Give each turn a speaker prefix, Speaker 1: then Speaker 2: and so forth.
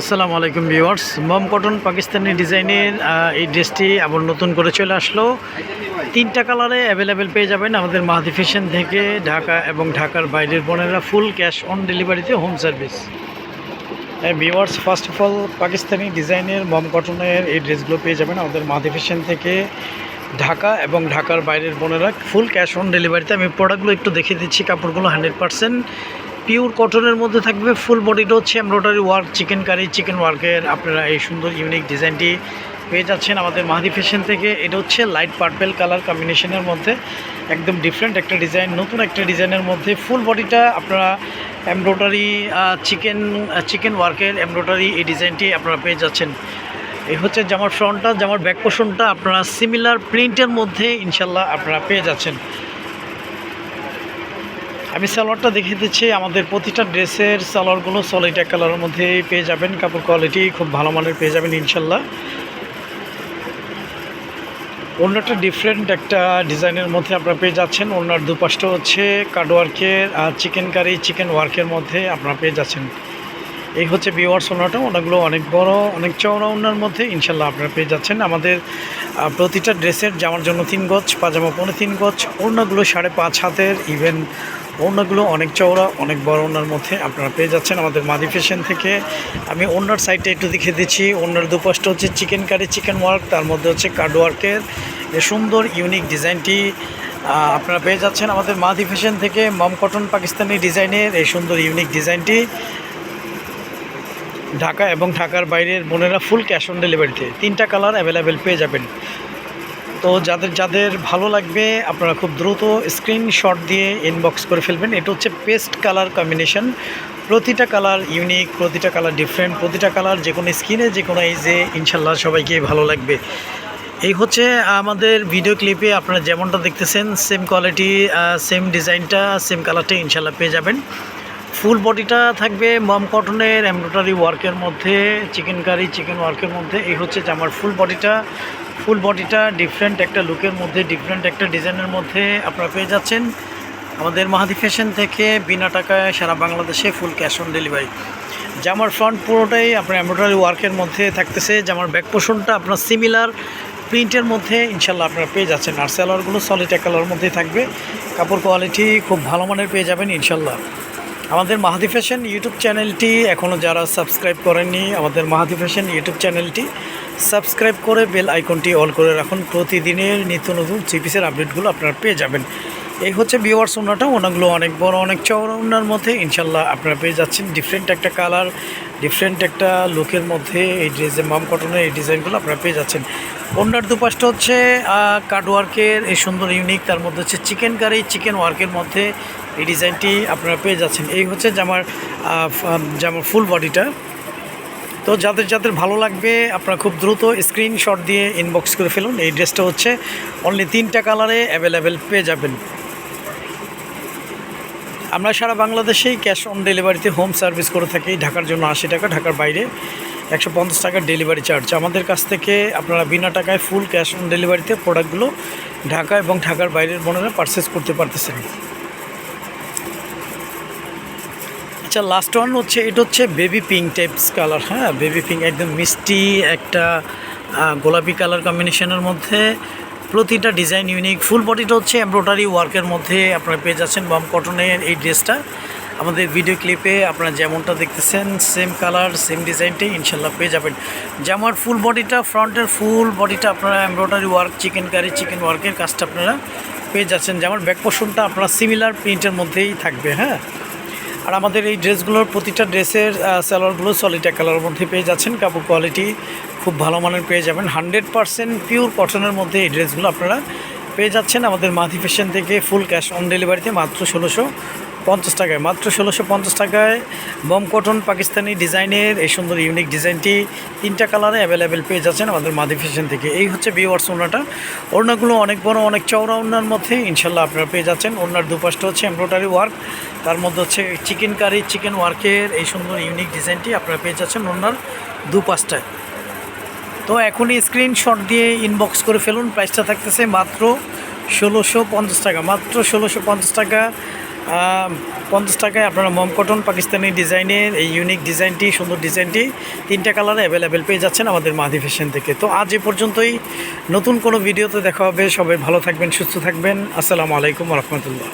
Speaker 1: আসসালামু আলাইকুম ভিউয়ার্স। মম কটন পাকিস্তানি ডিজাইনের এই ড্রেসটি আবার নতুন করে চলে আসলো। তিনটা কালারে অ্যাভেলেবেল পেয়ে যাবেন আমাদের মাহাদি ফ্যাশন থেকে ঢাকা এবং ঢাকার বাইরের বোনেরা ফুল ক্যাশ অন ডেলিভারিতে home service viewers first of all Pakistani ডিজাইনের, মম কটনের এই ড্রেসগুলো পেয়ে যাবেন আমাদের মাহাদি ফ্যাশন থেকে ঢাকা এবং ঢাকার বাইরের বোনেরা ফুল ক্যাশ অন ডেলিভারিতে আমি প্রোডাক্টগুলো একটু দেখে দিচ্ছি, কাপড়গুলো হান্ড্রেড পার্সেন্ট পিওর কটনের মধ্যে থাকবে ফুল বডিটা হচ্ছে embroidery work, chikankari, chikan ওয়ার্কের। আপনারা এই সুন্দর ইউনিক ডিজাইনটি পেয়ে যাচ্ছেন আমাদের মাহাদি ফ্যাশন থেকে। এটা হচ্ছে লাইট পার্পেল কালার কম্বিনেশনের মধ্যে। একদম ডিফারেন্ট একটা ডিজাইন নতুন একটা ডিজাইনের মধ্যে। ফুল বডিটা আপনারা এমব্রয়ডারি চিকেন চিকেন ওয়ার্কের এমব্রয়ডারি এই ডিজাইনটি আপনারা পেয়ে যাচ্ছেন। এই হচ্ছে জামার ফ্রন্টটা জামার ব্যাক পোর্শনটা আপনারা সিমিলার প্রিন্টের মধ্যে ইনশাল্লাহ আপনারা পেয়ে যাচ্ছেন। আমি সালোয়ারটা দেখিয়ে দিচ্ছি। আমাদের প্রতিটা ড্রেসের সালোয়ারগুলো সলিড এক কালারের মধ্যে পেয়ে যাবেন। কাপড় কোয়ালিটি খুব ভালো মানের পেয়ে যাবেন ইনশাল্লাহ। অন্যটা ডিফারেন্ট একটা ডিজাইনের মধ্যে আপনারা পেয়ে যাচ্ছেন। অন্যার দুপাশটা হচ্ছে কার্ডওয়ার্কের আর চিকেন কারি চিকেন ওয়ার্কের মধ্যে আপনারা পেয়ে যাচ্ছেন। এই হচ্ছে বিওয়ার্স ওনাটা। ওনাগুলো অনেক বড়, অনেক চওড়া ওনার মধ্যে ইনশাল্লাহ আপনারা পেয়ে যাচ্ছেন। আমাদের প্রতিটা ড্রেসের জামার জন্য তিন গজ, পাজামা পনেরো তিন গজ, ওড়নাগুলো সাড়ে পাঁচ হাতের ইভেন ওড়নাগুলো অনেক চওড়া, অনেক বড় ওনার মধ্যে আপনারা পেয়ে যাচ্ছেন আমাদের মাদি ফ্যাশন থেকে। আমি ওনার সাইডটা একটু দেখিয়ে দিচ্ছি। ওনার দুপাশটা হচ্ছে চিকেন কারি, চিকেন ওয়ার্ক, তার মধ্যে হচ্ছে কার্ড ওয়ার্কের। এই সুন্দর, ইউনিক ডিজাইনটি আপনারা পেয়ে যাচ্ছেন আমাদের মাদি ফ্যাশন থেকে। মম কটন পাকিস্তানি ডিজাইনের এই সুন্দর, ইউনিক ডিজাইনটি। ঢাকা এবং ঢাকার বাইরের বোনেরা ফুল ক্যাশ অন ডেলিভারিতে তিনটা কালার অ্যাভেলেবেল পেয়ে যাবেন। তো যাদের যাদের ভালো লাগবে, আপনারা খুব দ্রুত স্ক্রিনশট দিয়ে ইনবক্স করে ফেলবেন। এটা হচ্ছে পেস্ট কালার কম্বিনেশন প্রতিটা কালার ইউনিক প্রতিটা কালার ডিফারেন্ট প্রতিটা কালার যে কোনো স্কিনে যে কোনো এইজে ইনশাল্লাহ সবাইকে ভালো লাগবে। এই হচ্ছে আমাদের ভিডিও ক্লিপে আপনারা যেমনটা দেখতেছেন সেম কোয়ালিটি সেম ডিজাইনটা সেম কালারটা ইনশাল্লাহ পেয়ে যাবেন। ফুল বডিটা থাকবে মম কটনের এমব্রয়ডারি ওয়ার্কের মধ্যে, চিকেন কারি, চিকেন ওয়ার্কের মধ্যে। এই হচ্ছে জামার ফুল বডিটা। ফুল বডিটা ডিফারেন্ট একটা লুকের মধ্যে ডিফারেন্ট একটা ডিজাইনের মধ্যে আপনারা পেয়ে যাচ্ছেন। আমাদের মাহাদি ফ্যাশন থেকে বিনা টাকায় সারা বাংলাদেশে ফুল ক্যাশ অন ডেলিভারি জামার ফ্রন্ট পুরোটাই আপনার এমব্রয়ডারি ওয়ার্কের মধ্যে থাকতেছে। জামার ব্যাক পোর্শনটা আপনার সিমিলার প্রিন্টের মধ্যে, ইনশাল্লাহ আপনারা পেয়ে যাচ্ছেন। আর স্যালোয়ারগুলো সলিড কালার মধ্যেই থাকবে। কাপড় কোয়ালিটি খুব ভালো মানের পেয়ে যাবেন, ইনশাল্লাহ। আমাদের মাহাদি ফ্যাশন ইউটিউব চ্যানেলটি এখনও যারা সাবস্ক্রাইব করেননি, আমাদের মাহাদি ফ্যাশন ইউটিউব চ্যানেলটি সাবস্ক্রাইব করে বেল আইকনটি অল করে রাখুন। প্রতিদিনের নিত্য নতুন থ্রি পিসের আপডেটগুলো আপনারা পেয়ে যাবেন। এই হচ্ছে বিওয়ার্স ওনাটা ওনাগুলো অনেক বড়, অনেক চওড়া ওনার মধ্যে ইনশাল্লাহ আপনারা পেয়ে যাচ্ছেন। ডিফারেন্ট একটা কালার ডিফারেন্ট একটা লুকের মধ্যে এই ড্রেসের মাম কটনের এই ডিজাইনগুলো আপনারা পেয়ে যাচ্ছেন। ওনার দুপাশটা হচ্ছে কার্ড ওয়ার্কের এই সুন্দর ইউনিক তার মধ্যে হচ্ছে চিকেন কারি চিকেন ওয়ার্কের মধ্যে এই ডিজাইনটি আপনারা পেয়ে যাচ্ছেন। এই হচ্ছে জামার জামার ফুল বডিটা তো যাদের যাদের ভালো লাগবে, আপনারা খুব দ্রুত স্ক্রিনশট দিয়ে ইনবক্স করে ফেলুন। এই ড্রেসটা হচ্ছে অনলি তিনটা কালারে অ্যাভেলেবেল পেয়ে যাবেন। আমরা সারা বাংলাদেশেই ক্যাশ অন ডেলিভারিতে হোম সার্ভিস করে থাকি, ঢাকার জন্য আশি টাকা, ঢাকার বাইরে। একশো পঞ্চাশ টাকার ডেলিভারি চার্জ। আমাদের কাছ থেকে আপনারা বিনা টাকায় ফুল ক্যাশ অন ডেলিভারিতে প্রোডাক্টগুলো ঢাকা এবং ঢাকার বাইরের বোনেরা পারচেস করতে পারতেছেন। আচ্ছা লাস্ট ওয়ান হচ্ছে, এটা হচ্ছে বেবি পিঙ্ক টাইপস কালার হ্যাঁ? বেবি পিঙ্ক একদম মিষ্টি, একটা গোলাপি কালার কম্বিনেশনের মধ্যে প্রতিটা ডিজাইন ইউনিক ফুল বডিটা হচ্ছে এমব্রয়ডারি ওয়ার্কের মধ্যে আপনারা পেয়ে যাচ্ছেন। বাম কটনের এই ড্রেসটা আমাদের ভিডিও ক্লিপে আপনারা যেমনটা দেখতেছেন সেম কালার সেম ডিজাইনটাই ইনশাল্লাহ পেয়ে যাবেন। জামার ফুল বডিটা ফ্রন্টের ফুল বডিটা আপনারা embroidery work chikankari chikan ওয়ার্কের কাজটা আপনারা পেয়ে যাচ্ছেন। জামার ব্যাক পোর্শনটা আপনারা সিমিলার প্রিন্টের মধ্যেই থাকবে হ্যাঁ? আর আমাদের এই ড্রেসগুলোর প্রতিটা ড্রেসের স্যালোয়ারগুলো এক কালারের মধ্যে পেয়ে যাচ্ছেন। কাপড় কোয়ালিটি খুব ভালো মানের পেয়ে যাবেন। হান্ড্রেড পারসেন্ট পিওর কটনের মধ্যে এই ড্রেসগুলো আপনারা পেয়ে যাচ্ছেন। আমাদের মাথি ফ্যাশন থেকে ফুল ক্যাশ অন ডেলিভারিতে মাত্র ষোলোশো পঞ্চাশ টাকায়, মাত্র ষোলোশো পঞ্চাশ টাকায় বম কটন পাকিস্তানি ডিজাইনের এই সুন্দর ইউনিক ডিজাইনটি তিনটা কালারে অ্যাভেলেবেল পেয়ে যাচ্ছেন আমাদের মাদি ফ্যাশন থেকে। এই হচ্ছে বিওয়ার্স ওনাটা ওড়নাগুলো অনেক বড়, অনেক চওড়া ওড়নার মধ্যে ইনশাল্লাহ আপনারা পেয়ে যাচ্ছেন। ওড়নার দুপাশটা হচ্ছে এমব্রয়ডারি ওয়ার্ক তার মধ্যে হচ্ছে চিকেন কারি চিকেন ওয়ার্কের এই সুন্দর ইউনিক ডিজাইনটি আপনারা পেয়ে যাচ্ছেন ওড়নার দুপাশটায়। তো এখনই স্ক্রিনশট দিয়ে ইনবক্স করে ফেলুন প্রাইসটা থাকতেছে মাত্র ষোলোশো পঞ্চাশ টাকা, মাত্র ষোলোশো পঞ্চাশ টাকা। পঞ্চাশ টাকায় আপনারা মম কটন, পাকিস্তানি ডিজাইনের এই ইউনিক ডিজাইনটি, সুন্দর ডিজাইনটি তিনটা কালারে অ্যাভেলেবেল পেয়ে যাচ্ছেন আমাদের মাহাদি ফ্যাশন থেকে। তো আজ এ পর্যন্তই। নতুন কোনো ভিডিওতে দেখা হবে। সবাই ভালো থাকবেন, সুস্থ থাকবেন। আসসালামু আলাইকুম রহমতুল্লাহ।